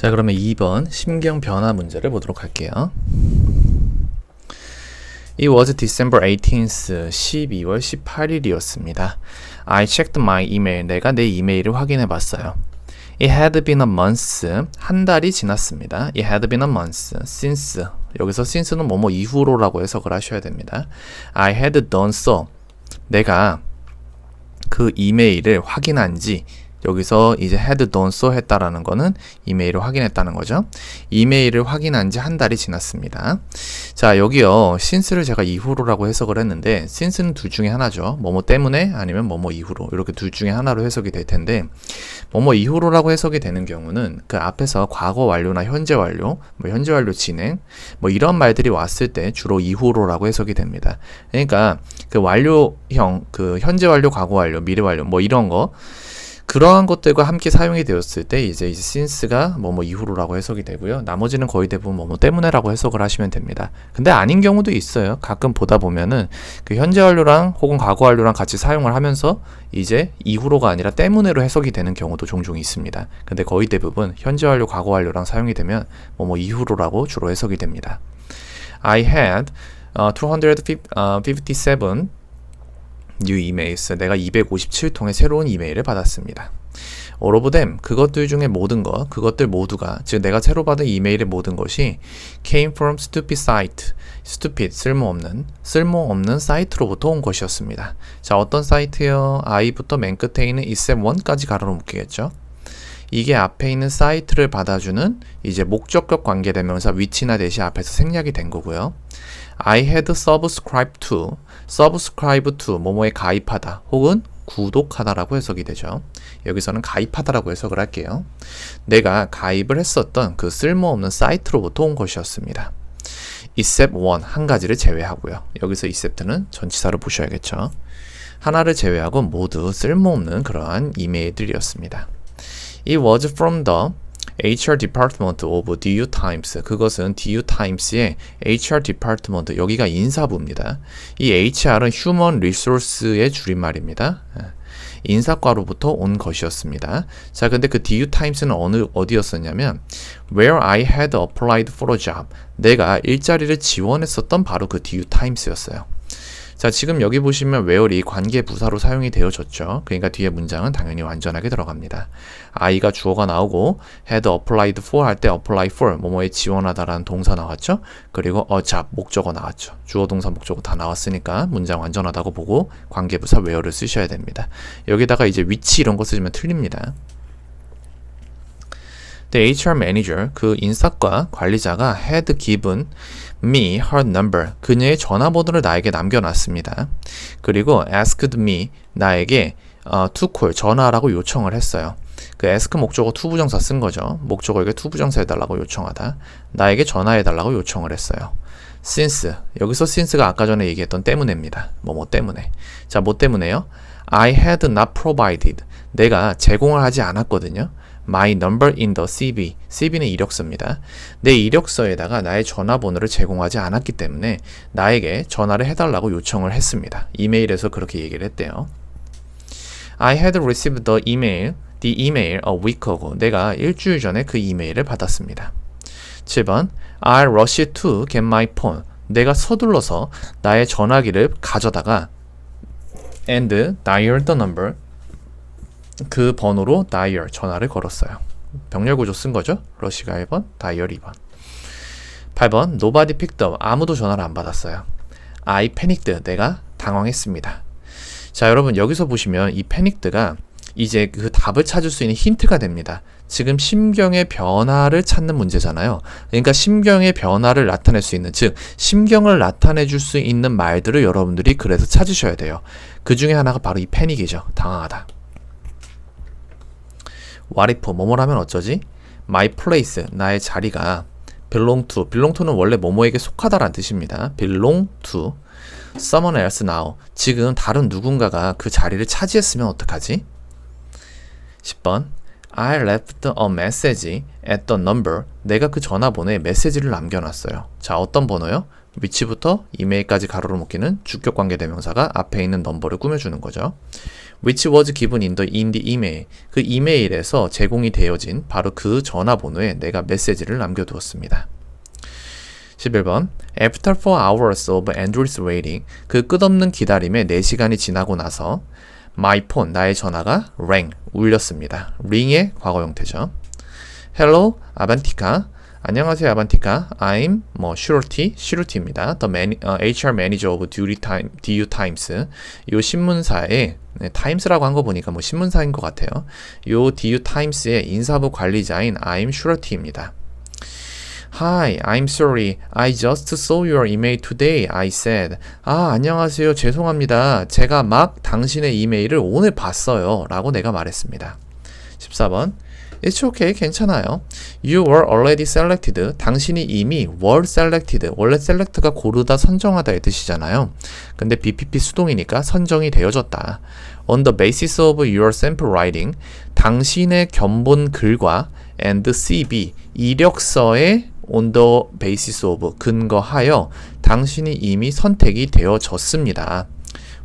자, 그러면 2번 심경 변화 문제를 보도록 할게요. It was December 18th, 12월 18일이었습니다. I checked my email. 내가 내 이메일을 확인해 봤어요. It had been a month. 한 달이 지났습니다. It had been a month since. 여기서 since는 뭐뭐 이후로라고 해석을 하셔야 됩니다. I had done so. 내가 그 이메일을 확인한 지 여기서 이제 had done so 했다라는 거는 이메일을 확인했다는 거죠. 이메일을 확인한 지 한 달이 지났습니다. 자, 여기요. since를 제가 이후로라고 해석을 했는데 since는 둘 중에 하나죠. 뭐뭐 때문에 아니면 뭐뭐 이후로 이렇게 둘 중에 하나로 해석이 될 텐데 뭐뭐 이후로라고 해석이 되는 경우는 그 앞에서 과거 완료나 현재 완료, 뭐 현재 완료 진행 뭐 이런 말들이 왔을 때 주로 이후로라고 해석이 됩니다. 그러니까 그 완료형 그 현재 완료, 과거 완료, 미래 완료 뭐 이런 거 그러한 것들과 함께 사용이 되었을 때 이제 이제 since가 뭐뭐 이후로라고 해석이 되고요. 나머지는 거의 대부분 뭐뭐 때문에라고 해석을 하시면 됩니다. 근데 아닌 경우도 있어요. 가끔 보다 보면은 그 현재 완료랑 혹은 과거 완료랑 같이 사용을 하면서 이제 이후로가 아니라 때문에로 해석이 되는 경우도 종종 있습니다. 근데 거의 대부분 현재 완료, 과거 완료랑 사용이 되면 뭐뭐 이후로라고 주로 해석이 됩니다. I had uh, 257 new emails. 내가 257통의 새로운 이메일을 받았습니다. all of them, 그것들 중에 모든 것, 그것들 모두가, 즉 내가 새로 받은 이메일의 모든 것이 came from stupid site, stupid, 쓸모없는, 쓸모없는 사이트로부터 온 것이었습니다. 자, 어떤 사이트요? i부터 맨 끝에 있는 except one까지 가로로 묶이겠죠? 이게 앞에 있는 사이트를 받아주는 이제 목적격 관계대명사 위치나 대시 앞에서 생략이 된 거고요. I had subscribed to, subscribe to, 뭐뭐에 가입하다, 혹은 구독하다라고 해석이 되죠. 여기서는 가입하다라고 해석을 할게요. 내가 가입을 했었던 그 쓸모없는 사이트로부터 온 것이었습니다. except one, 한 가지를 제외하고요. 여기서 except는 전치사를 보셔야겠죠. 하나를 제외하고 모두 쓸모없는 그러한 이메일들이었습니다. It was from the HR Department of DU Times. 그것은 DU Times의 HR Department. 여기가 인사부입니다. 이 HR은 Human Resource의 줄임말입니다. 인사과로부터 온 것이었습니다. 자, 근데 그 DU Times는 어느 어디였었냐면 where I had applied for a job. 내가 일자리를 지원했었던 바로 그 DU Times였어요. 자, 지금 여기 보시면 where이 관계 부사로 사용이 되어졌죠. 그러니까 뒤에 문장은 당연히 완전하게 들어갑니다. I가 주어가 나오고 had applied for 할 때 apply for 뭐뭐에 지원하다라는 동사 나왔죠. 그리고 a job 목적어 나왔죠. 주어 동사 목적어 다 나왔으니까 문장 완전하다고 보고 관계 부사 where를 쓰셔야 됩니다. 여기다가 이제 위치 이런 거 쓰시면 틀립니다. HR manager, 그 인사과 관리자가 had given me her number, 그녀의 전화번호를 나에게 남겨놨습니다. 그리고 asked me, 나에게 어, to call, 전화하라고 요청을 했어요. 그 ask 목적어 to 부정사 쓴 거죠. 목적어에게 to 부정사 해달라고 요청하다. 나에게 전화해달라고 요청을 했어요. since, 여기서 since가 아까 전에 얘기했던 때문에입니다. 뭐뭐 때문에. 자, 뭐 때문에요? I had not provided. 내가 제공을 하지 않았거든요. My number in the CV. CV는 이력서입니다. 내 이력서에다가 나의 전화번호를 제공하지 않았기 때문에 나에게 전화를 해달라고 요청을 했습니다. 이메일에서 그렇게 얘기를 했대요. I had received the email, the email a week ago. 내가 일주일 전에 그 이메일을 받았습니다. 7번 I rushed to get my phone. 내가 서둘러서 나의 전화기를 가져다가 and dialed the number 그 번호로 다이얼 전화를 걸었어요. 병렬 구조 쓴 거죠. 러시가 1번, 다이얼 2번. 8번 nobody picked up 아무도 전화를 안 받았어요. I panicked 내가 당황했습니다. 자 여러분 여기서 보시면 이 패닉드가 이제 그 답을 찾을 수 있는 힌트가 됩니다. 지금 심경의 변화를 찾는 문제잖아요. 그러니까 심경의 변화를 나타낼 수 있는, 즉, 심경을 나타내 줄 수 있는 말들을 여러분들이 그래서 찾으셔야 돼요. 그 중에 하나가 바로 이 패닉이죠. 당황하다. If 뭐뭐라면 어쩌지? my place 나의 자리가 belong to belong to는 원래 뭐뭐에게 속하다라는 뜻입니다. belong to someone else now 지금 다른 누군가가 그 자리를 차지했으면 어떡하지? 10번 I left a message at the number 내가 그 전화번호에 메시지를 남겨놨어요. 자 어떤 번호요? 위치부터 이메일까지 가로로 묶이는 주격 관계 대명사가 앞에 있는 넘버를 꾸며주는 거죠. which was given in the, in the email. 그 이메일에서 제공이 되어진 바로 그 전화번호에 내가 메시지를 남겨두었습니다. 11번 After 4 hours of endless waiting 그 끝없는 기다림에 4시간이 지나고 나서 my phone 나의 전화가 rang 울렸습니다. ring의 과거 형태죠. Hello 아반티카 안녕하세요 아반티카 I'm 뭐 슈르티 슈르티입니다. The man, 어, HR Manager of Duty Time, DU Times 요 신문사에 네, 타임스라고 한 거 보니까 뭐 신문사인 것 같아요. 요 DU Times의 인사부 관리자인 I'm 슈르티입니다. Hi, I'm sorry. I just saw your email today. I said. 아, 안녕하세요. 죄송합니다. 제가 막 당신의 이메일을 오늘 봤어요. 라고 내가 말했습니다. 14번. It's okay. 괜찮아요. You were already selected. 당신이 이미 were selected. 원래 select가 고르다, 선정하다의 뜻이잖아요. 근데 BPP 수동이니까 선정이 되어졌다. On the basis of your sample writing. 당신의 견본 글과 and CV. 이력서의 on the basis of 근거하여 당신이 이미 선택이 되어졌습니다.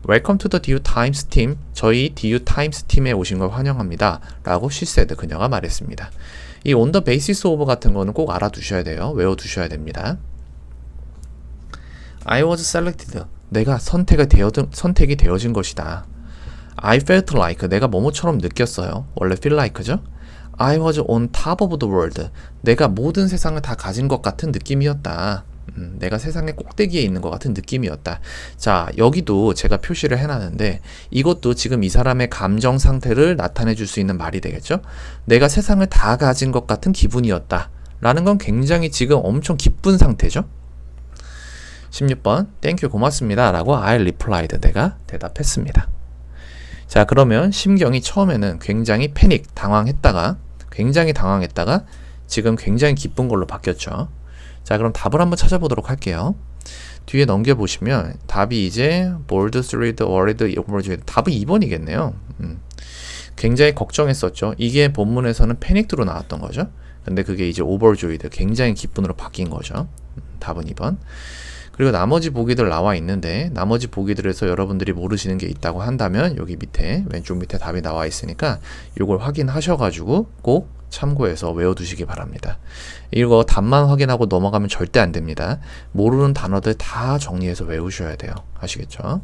Welcome to the DU Times team. 저희 DU Times 팀에 오신 걸 환영합니다. 라고 she said 그녀가 말했습니다. 이 on the basis of 같은 거는 꼭 알아두셔야 돼요. 외워두셔야 됩니다. I was selected. 내가 선택이 되어 선택이 되어진 것이다. I felt like 내가 뭐뭐처럼 느꼈어요. 원래 feel like죠? I was on top of the world. 내가 모든 세상을 다 가진 것 같은 느낌이었다. 음, 내가 세상의 꼭대기에 있는 것 같은 느낌이었다. 자, 여기도 제가 표시를 해놨는데 이것도 지금 이 사람의 감정 상태를 나타내 줄 수 있는 말이 되겠죠? 내가 세상을 다 가진 것 같은 기분이었다. 라는 건 굉장히 지금 엄청 기쁜 상태죠? 16번, 땡큐 고맙습니다. 라고 I replied. 내가 대답했습니다. 자, 그러면 심경이 처음에는 굉장히 패닉, 당황했다가 굉장히 당황했다가 지금 굉장히 기쁜 걸로 바뀌었죠. 자, 그럼 답을 한번 찾아보도록 할게요. 뒤에 넘겨보시면 답이 이제 bold, thrilled, worried, overjoyed 답은 2번이겠네요. 음. 굉장히 걱정했었죠. 이게 본문에서는 패닉드로 나왔던 거죠. 근데 그게 이제 overjoyed, 굉장히 기쁜으로 바뀐 거죠. 음, 답은 2번. 그리고 나머지 보기들 나와 있는데 나머지 보기들에서 여러분들이 모르시는 게 있다고 한다면 여기 밑에 왼쪽 밑에 답이 나와 있으니까 이걸 확인하셔가지고 꼭 참고해서 외워두시기 바랍니다. 이거 답만 확인하고 넘어가면 절대 안 됩니다. 모르는 단어들 다 정리해서 외우셔야 돼요. 아시겠죠?